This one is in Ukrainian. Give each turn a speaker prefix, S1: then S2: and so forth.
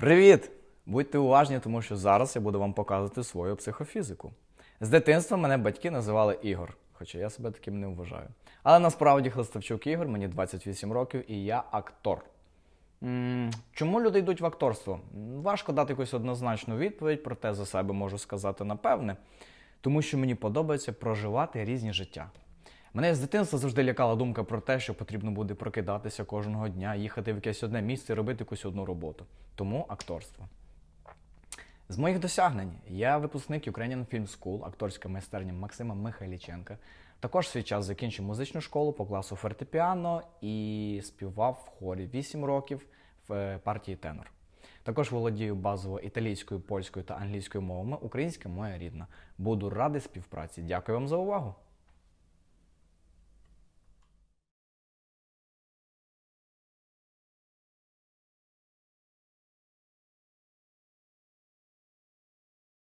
S1: Привіт! Будьте уважні, тому що зараз я буду вам показувати свою психофізику. З дитинства мене батьки називали Ігор, хоча я себе таким не вважаю. Але насправді Хлистовчук Ігор, мені 28 років і я актор. Чому люди йдуть в акторство? Важко дати якусь однозначну відповідь, проте за себе можу сказати напевне, тому що мені подобається проживати різні життя. Мене з дитинства завжди лякала думка про те, що потрібно буде прокидатися кожного дня, їхати в якесь одне місце робити якусь одну роботу. Тому акторство. З моїх досягнень я випускник Ukrainian Film School, акторська майстерня Максима Михайліченка. Також свій час закінчив музичну школу по класу фортепіано і співав в хорі 8 років в е, партії тенор. Також володію базово італійською, польською та англійською мовами. Українська моя рідна. Буду радий співпраці. Дякую вам за увагу.